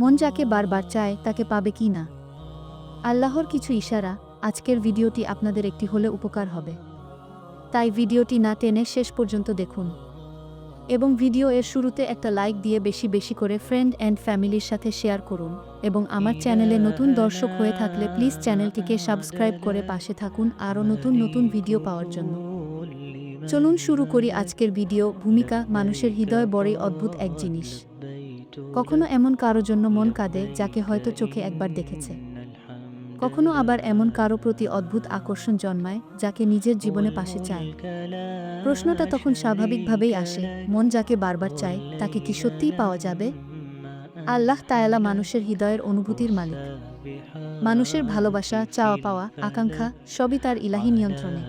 মন যাকে বারবার চায়, তাকে পাবে কি না? আল্লাহর কিছু ইশারা, আজকের ভিডিওটি আপনাদের একটি হলে উপকার হবে। তাই ভিডিওটি না টেনে শেষ পর্যন্ত দেখুন। এবং ভিডিও এর শুরুতে একটা লাইক দিয়ে বেশি বেশি করে ফ্রেন্ড অ্যান্ড ফ্যামিলির সাথে শেয়ার করুন। এবং আমার চ্যানেলে নতুন দর্শক হয়ে থাকলে প্লিজ চ্যানেলটিকে সাবস্ক্রাইব করে পাশে থাকুন আরও নতুন নতুন ভিডিও পাওয়ার জন্য। চলুন শুরু করি আজকের ভিডিও ভূমিকা, মানুষের হৃদয় বড়ই অদ্ভুত এক জিনিস। কখনো এমন কারও জন্য মন কাঁদে যাকে হয়তো চোখে একবার দেখেছে। কখনো আবার এমন কারও প্রতি অদ্ভুত আকর্ষণ জন্মায় যাকে নিজের জীবনে পাশে চায়। প্রশ্নটা তখন স্বাভাবিকভাবেই আসে, মন যাকে বারবার চায়, তাকে কি সত্যিই পাওয়া যাবে? আল্লাহ তায়ালা মানুষের হৃদয়ের অনুভূতির মালিক। মানুষের ভালোবাসা, চাওয়া পাওয়া, আকাঙ্ক্ষা, সবই তার ইলাহি নিয়ন্ত্রণে।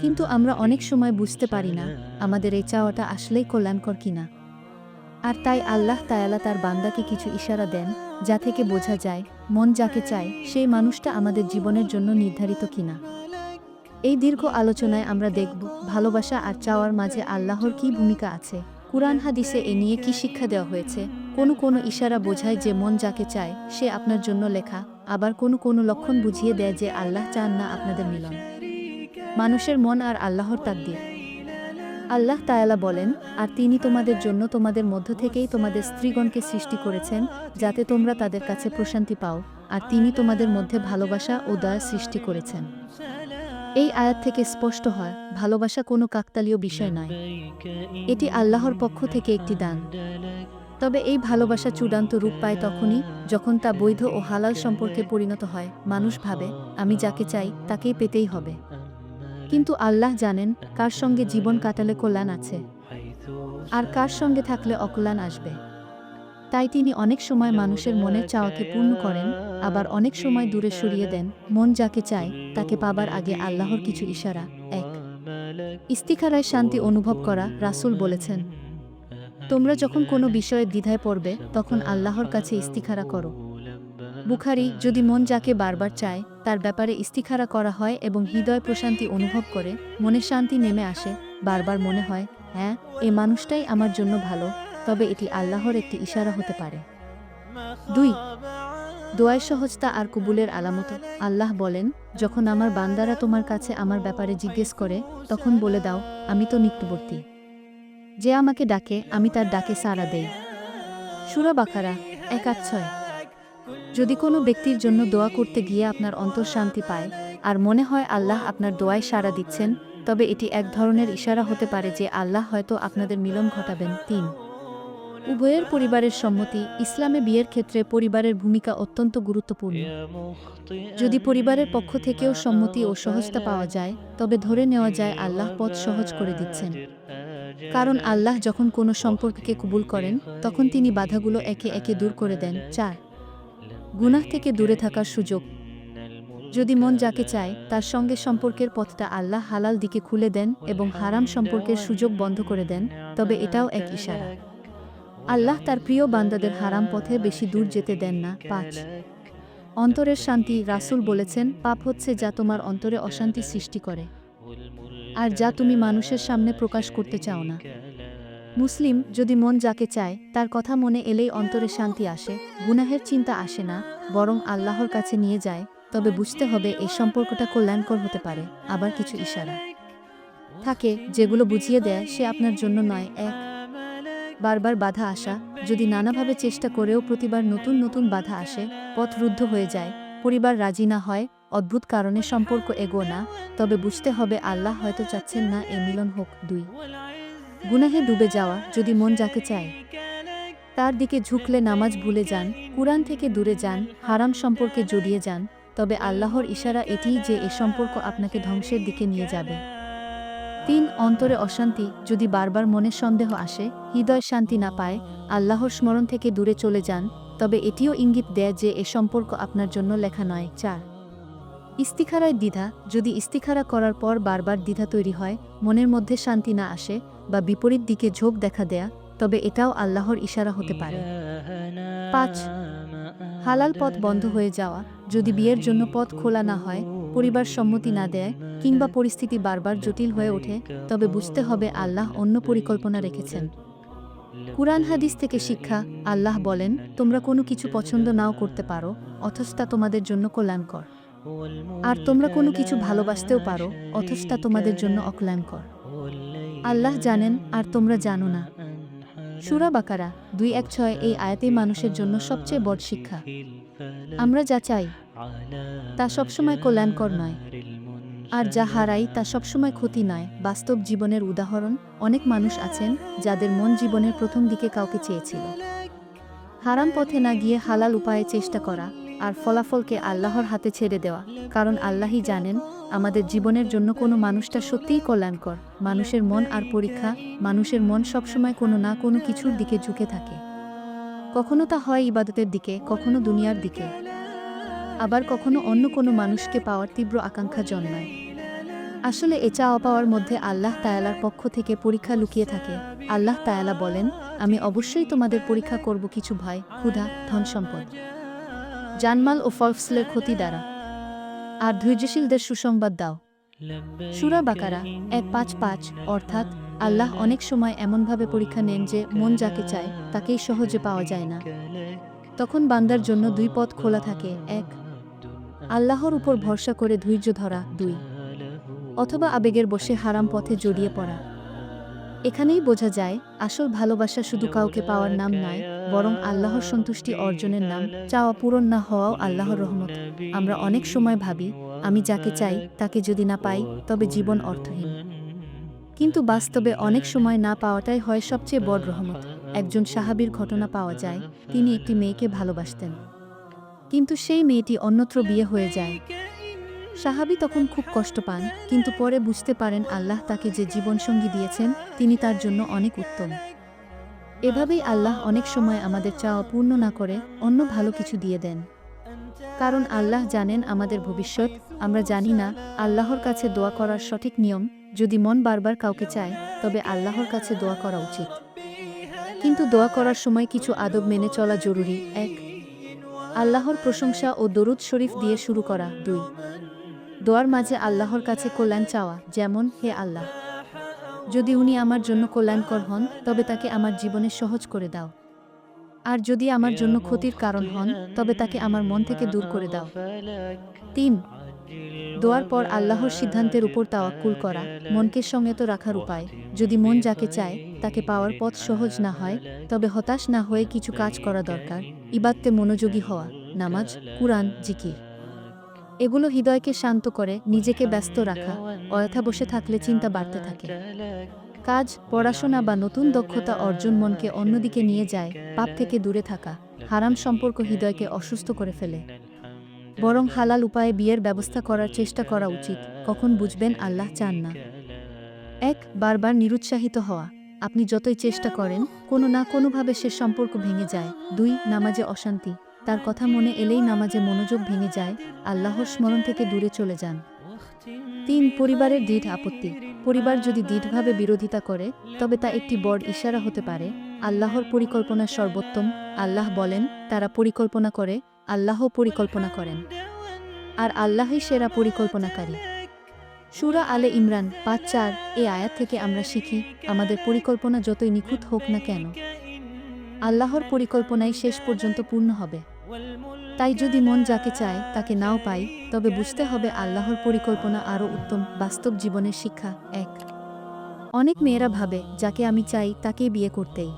কিন্তু আমরা অনেক সময় বুঝতে পারি না আমাদের এই চাওয়াটা আসলেই কল্যাণকর কিনা। আর তাই আল্লাহ তায়ালা তার বান্দাকে কিছু ইশারা দেন, যা থেকে বোঝা যায়, মন যাকে চায়, সেই মানুষটা আমাদের জীবনের জন্য নির্ধারিত কিনা। এই দীর্ঘ আলোচনায় আমরা দেখব, ভালোবাসা আর চাওয়ার মাঝে আল্লাহর কী ভূমিকা আছে? কুরআন হাদিসে এ নিয়ে কি শিক্ষা দেওয়া হয়েছে? কোনো কোনো ইশারা বোঝায় যে মন যাকে চায়, সে আপনার জন্য লেখা, আবার কোনো কোনো লক্ষণ বুঝিয়ে দেয় যে আল্লাহ চান না আপনাদের মিলন। মানুষের মন আর আল্লাহর তাকদির। আল্লাহ তায়ালা বলেন, আর তিনি তোমাদের জন্য তোমাদের মধ্য থেকেই তোমাদের স্ত্রীগণকে সৃষ্টি করেছেন, যাতে তোমরা তাদের কাছে প্রশান্তি পাও, আর তিনি তোমাদের মধ্যে ভালোবাসা ও দয়া সৃষ্টি করেছেন। এই আয়াত থেকে স্পষ্ট হয়, ভালোবাসা কোনো কাকতালীয় বিষয় নয়। এটি আল্লাহর পক্ষ থেকে একটি দান। তবে এই ভালোবাসা চূড়ান্ত রূপ পায় তখনই, যখন তা বৈধ ও হালাল সম্পর্কে পরিণত হয়। মানুষ ভাবে, আমি যাকে চাই, তাকেই পেতেই হবে। কিন্তু আল্লাহ জানেন কার সঙ্গে জীবন কাটালে কল্যাণ আছে আর কার সঙ্গে থাকলে অকল্যাণ আসবে। তাই তিনি অনেক সময় মানুষের মনের চাওয়াকে পূর্ণ করেন, আবার অনেক সময় দূরে সরিয়ে দেন। মন যাকে চায়, তাকে পাবার আগে আল্লাহর কিছু ইশারা। এক, ইস্তিখারায় শান্তি অনুভব করা, রাসূল বলেছেন, তোমরা যখন কোনো বিষয়ে দ্বিধায় পড়বে, তখন আল্লাহর কাছে ইস্তিখারা করো। বুখারি যদি মন যাকে বারবার চায়, তার ব্যাপারে ইস্তিখারা করা হয় এবং হৃদয় প্রশান্তি অনুভব করে, মনে শান্তি নেমে আসে, বারবার মনে হয় হ্যাঁ এই মানুষটাই আমার জন্য ভালো। তবে এটি আল্লাহর একটি ইশারা হতে পারে। দুই, দোয়ায় সহজতা আর কবুলের আলামত। আল্লাহ বলেন, যখন আমার বান্দারা তোমার কাছে আমার ব্যাপারে জিজ্ঞেস করে, তখন বলে দাও, আমি তো নিকটবর্তী যে আমাকে ডাকে, আমি তার ডাকে সাড়া দেই। সুরা বাখারা এক আট ছয়। যদি কোনো ব্যক্তির জন্য দোয়া করতে গিয়ে আপনার অন্তর শান্তি পায় আর মনে হয় আল্লাহ আপনার দোয়ায় সাড়া দিচ্ছেন, তবে এটি এক ধরনের ইশারা হতে পারে যে আল্লাহ হয়তো আপনাদের মিলন ঘটাবেন। তিন, উভয়ের পরিবারের সম্মতি, ইসলামে বিয়ের ক্ষেত্রে পরিবারের ভূমিকা অত্যন্ত গুরুত্বপূর্ণ। যদি পরিবারের পক্ষ থেকেও সম্মতি ও সহজতা পাওয়া যায়, তবে ধরে নেওয়া যায় আল্লাহ পথ সহজ করে দিচ্ছেন। কারণ আল্লাহ যখন কোনো সম্পর্ককে কবুল করেন, তখন তিনি বাধাগুলো একে একে দূর করে দেন। চার গুনাহ থেকে দূরে থাকার সুযোগ। যদি মন যাকে চায়, তার সঙ্গে সম্পর্কের পথটা আল্লাহ হালাল দিকে খুলে দেন এবং হারাম সম্পর্কের সুযোগ বন্ধ করে দেন, তবে এটাও এক ইশারা। আল্লাহ তার প্রিয় বান্দাদের হারাম পথে বেশি দূর যেতে দেন না। পাঁচ। অন্তরের শান্তি রাসূল বলেছেন, পাপ হচ্ছে যা তোমার অন্তরে অশান্তি সৃষ্টি করে। আর যা তুমি মানুষের সামনে প্রকাশ করতে চাও না। মুসলিম যদি মন যাকে চায়, তার কথা মনে এলেই অন্তরে শান্তি আসে, গুনাহের চিন্তা আসে না, বরং আল্লাহর কাছে নিয়ে যায়, তবে বুঝতে হবে এই সম্পর্কটা কল্যাণকর হতে পারে, আবার কিছু ইশারা। থাকে, যেগুলো বুঝিয়ে দেয়, সে আপনার জন্য নয়, এক। বারবার বাধা আসা, যদি নানাভাবে চেষ্টা করেও প্রতিবার নতুন নতুন বাধা আসে, পথ রুদ্ধ হয়ে যায়, পরিবার রাজি না হয়, অদ্ভুত কারণে সম্পর্ক এগো না, তবে বুঝতে হবে আল্লাহ হয়তো চাচ্ছেন না এ মিলন হোক, দুই। গুনাহে ডুবে যাওয়া যদি মন যাকে চায়। তার দিকে ঝুঁকলে নামাজ ভুলে যান, কুরআন থেকে দূরে যান, হারাম সম্পর্কে জড়িয়ে যান, তবে আল্লাহর ইশারা এটিই যে এ সম্পর্ক আপনাকে ধ্বংসের দিকে নিয়ে যাবে। তিন, অন্তরে অশান্তি যদি বারবার মনে সন্দেহ আসে, হৃদয় শান্তি না পায়, আল্লাহর স্মরণ থেকে দূরে চলে যান, তবে এটিও ইঙ্গিত দেয় যে এ সম্পর্ক আপনার জন্য লেখা নয়। চার, ইস্তিখারায় দ্বিধা যদি ইস্তিখারা করার পর বারবার দ্বিধা তৈরি হয়, মনের মধ্যে শান্তি না আসে বা বিপরীত দিকে ঝোঁক দেখা দেয়া, তবে এটাও আল্লাহর ইশারা হতে পারে। পাঁচ, হালাল পথ বন্ধ হয়ে যাওয়া, যদি বিয়ের জন্য পথ খোলা না হয়, পরিবার সম্মতি না দেয়, কিংবা পরিস্থিতি বারবার জটিল হয়ে ওঠে, তবে বুঝতে হবে আল্লাহ অন্য পরিকল্পনা রেখেছেন। কুরআন হাদিস থেকে শিক্ষা, আল্লাহ বলেন, তোমরা কোনো কিছু পছন্দ নাও করতে পারো, অথচ তা তোমাদের জন্য কল্যাণকর। আর তোমরা কোনো কিছু ভালোবাসতেও পারো, অথচ তা তোমাদের জন্য অকল্যাণকর। আল্লাহ জানেন আর তোমরা জানো না। সুরা বাকারা দুই এক ছয় এই আয়াতেই মানুষের জন্য সবচেয়ে বড় শিক্ষা। আমরা যা চাই, তা সবসময় কল্যাণকর নয়। আর যা হারাই, তা সবসময় ক্ষতি নয়। বাস্তব জীবনের উদাহরণ, অনেক মানুষ আছেন যাদের মন জীবনের প্রথম দিকে কাউকে চেয়েছিল। হারাম পথে না গিয়ে হালাল উপায়ে চেষ্টা করা আর ফলাফলকে আল্লাহর হাতে ছেড়ে দেওয়া, কারণ আল্লাহই জানেন আমাদের জীবনের জন্য কোনো মানুষটা সত্যিই কল্যাণকর। মানুষের মন আর পরীক্ষা, মানুষের মন সবসময় কোনো না কোনো কিছুর দিকে ঝুঁকে থাকে। কখনো তা হয় ইবাদতের দিকে, কখনো দুনিয়ার দিকে। আবার কখনো অন্য কোনো মানুষকে পাওয়ার তীব্র আকাঙ্ক্ষা জন্মায়। আসলে এ চাওয়া পাওয়ার মধ্যে আল্লাহ তায়ালার পক্ষ থেকে পরীক্ষা লুকিয়ে থাকে। আল্লাহ তায়ালা বলেন, আমি অবশ্যই তোমাদের পরীক্ষা করব কিছু ভয় ক্ষুধা ধন সম্পদ জানমাল ও ফলফসলের ক্ষতি দ্বারা। আর ধৈর্যশীলদের সুসংবাদ দাও। সুরা বাকারা, এক পাঁচ পাঁচ, অর্থাৎ আল্লাহ অনেক সময় এমনভাবে পরীক্ষা নেন যে মন যাকে চায় তাকেই সহজে পাওয়া যায় না। তখন বান্দার জন্য দুই পথ খোলা থাকে, এক, আল্লাহর উপর ভরসা করে ধৈর্য ধরা, দুই, অথবা আবেগের বসে হারাম পথে জড়িয়ে পড়া। এখানেই বোঝা যায়, আসল ভালোবাসা শুধু কাউকে পাওয়ার নাম নয়, বরং আল্লাহর সন্তুষ্টি অর্জনের নাম। চাওয়া পূরণ না হওয়াও আল্লাহর রহমত। আমরা অনেক সময় ভাবি, আমি যাকে চাই, তাকে যদি না পাই, তবে জীবন অর্থহীন। কিন্তু বাস্তবে অনেক সময় না পাওয়াটাই হয় সবচেয়ে বড় রহমত। একজন সাহাবীর ঘটনা পাওয়া যায়, তিনি একটি মেয়েকে ভালোবাসতেন। কিন্তু সেই মেয়েটি অন্যত্র বিয়ে হয়ে যায়। সাহাবী তখন খুব কষ্ট পান, কিন্তু পরে বুঝতে পারেন আল্লাহ তাকে যে জীবনসঙ্গী দিয়েছেন, তিনি তার জন্য অনেক উত্তম। এভাবেই আল্লাহ অনেক সময় আমাদের চাওয়া পূর্ণ না করে অন্য ভালো কিছু দিয়ে দেন। কারণ আল্লাহ জানেন আমাদের ভবিষ্যৎ, আমরা জানি না আল্লাহর কাছে দোয়া করার সঠিক নিয়ম, যদি মন বারবার কাউকে চায়, তবে আল্লাহর কাছে দোয়া করা উচিত। কিন্তু দোয়া করার সময় কিছু আদব মেনে চলা জরুরি। এক, আল্লাহর প্রশংসা ও দরুদ শরীফ দিয়ে শুরু করা। দুই দোয়ার মাঝে আল্লাহর কাছে কল্যাণ চাওয়া, যেমন, হে আল্লাহ। যদি উনি আমার জন্য কল্যাণকর হন, তবে তাকে আমার জীবনে সহজ করে দাও। আর যদি আমার জন্য ক্ষতির কারণ হন, তবে তাকে আমার মন থেকে দূর করে দাও। তিন, দোয়ার পর আল্লাহর সিদ্ধান্তের উপর তাওয়াক্কুল করা, মনকে সংযত রাখার উপায়। যদি মন যাকে চায়, তাকে পাওয়ার পথ সহজ না হয়, তবে হতাশ না হয়ে কিছু কাজ করা দরকার। ইবাদতে মনোযোগী হওয়া, নামাজ, কুরআন, জিকির। এগুলো হৃদয়কে শান্ত করে, নিজেকে ব্যস্ত রাখা, অযথা বসে থাকলে চিন্তা বাড়তে থাকে। কাজ, পড়াশোনা বা নতুন দক্ষতা অর্জন মনকে অন্যদিকে নিয়ে যায়, পাপ থেকে দূরে থাকা। হারাম সম্পর্ক হৃদয়কে অসুস্থ করে ফেলে। বরং হালাল উপায়ে বিয়ের ব্যবস্থা করার চেষ্টা করা উচিত। কখন বুঝবেন আল্লাহ চান না। এক, বারবার নিরুৎসাহিত হওয়া। আপনি যতই চেষ্টা করেন, কোনো না কোনোভাবে সে সম্পর্ক ভেঙে যায়। দুই, নামাজে অশান্তি। তার কথা মনে এলেই নামাজে মনোযোগ ভেঙে যায়, আল্লাহর স্মরণ থেকে দূরে চলে যান। তিন, পরিবারের দৃঢ় আপত্তি। পরিবার যদি দৃঢ়ভাবে বিরোধিতা করে, তবে তা একটি বড় ইশারা হতে পারে। আল্লাহর পরিকল্পনা সর্বোত্তম। আল্লাহ বলেন, তারা পরিকল্পনা করে আল্লাহ পরিকল্পনা করেন। আর আল্লাহই সেরা পরিকল্পনাকারী। সুরা আলে ইমরান, পাঁচ, চার, এ আয়াত থেকে আমরা শিখি, আমাদের পরিকল্পনা যতই নিখুঁত হোক না কেন, আল্লাহর পরিকল্পনাই শেষ পর্যন্ত পূর্ণ হবে। তাই যদি মন যাকে চায়, তাকে নাও পাই, তবে বুঝতে হবে আল্লাহর পরিকল্পনা আরও উত্তম, বাস্তব জীবনের শিক্ষা এক। অনেক মেয়েরা ভাবে, যাকে আমি চাই তাকে বিয়ে করতেই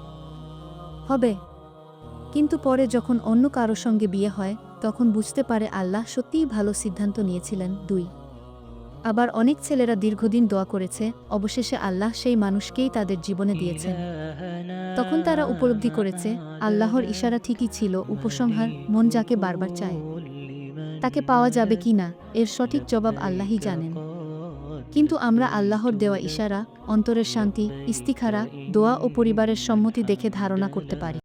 হবে। কিন্তু পরে যখন অন্য কারও সঙ্গে বিয়ে হয়, তখন বুঝতে পারে আল্লাহ সত্যিই ভালো সিদ্ধান্ত নিয়েছিলেন দুই। আবার অনেক ছেলেরা দীর্ঘদিন দোয়া করেছে, অবশেষে আল্লাহ সেই মানুষকেই তাদের জীবনে দিয়েছেন। তখন তারা উপলব্ধি করেছে, আল্লাহর ইশারা ঠিকই ছিল, উপসংহার, মন যাকে বারবার চায়। তাকে পাওয়া যাবে কি না, এর সঠিক জবাব আল্লাহই জানেন। কিন্তু আমরা আল্লাহর দেওয়া ইশারা, অন্তরের শান্তি, ইস্তিখারা, দোয়া ও পরিবারের সম্মতি দেখে ধারণা করতে পারি।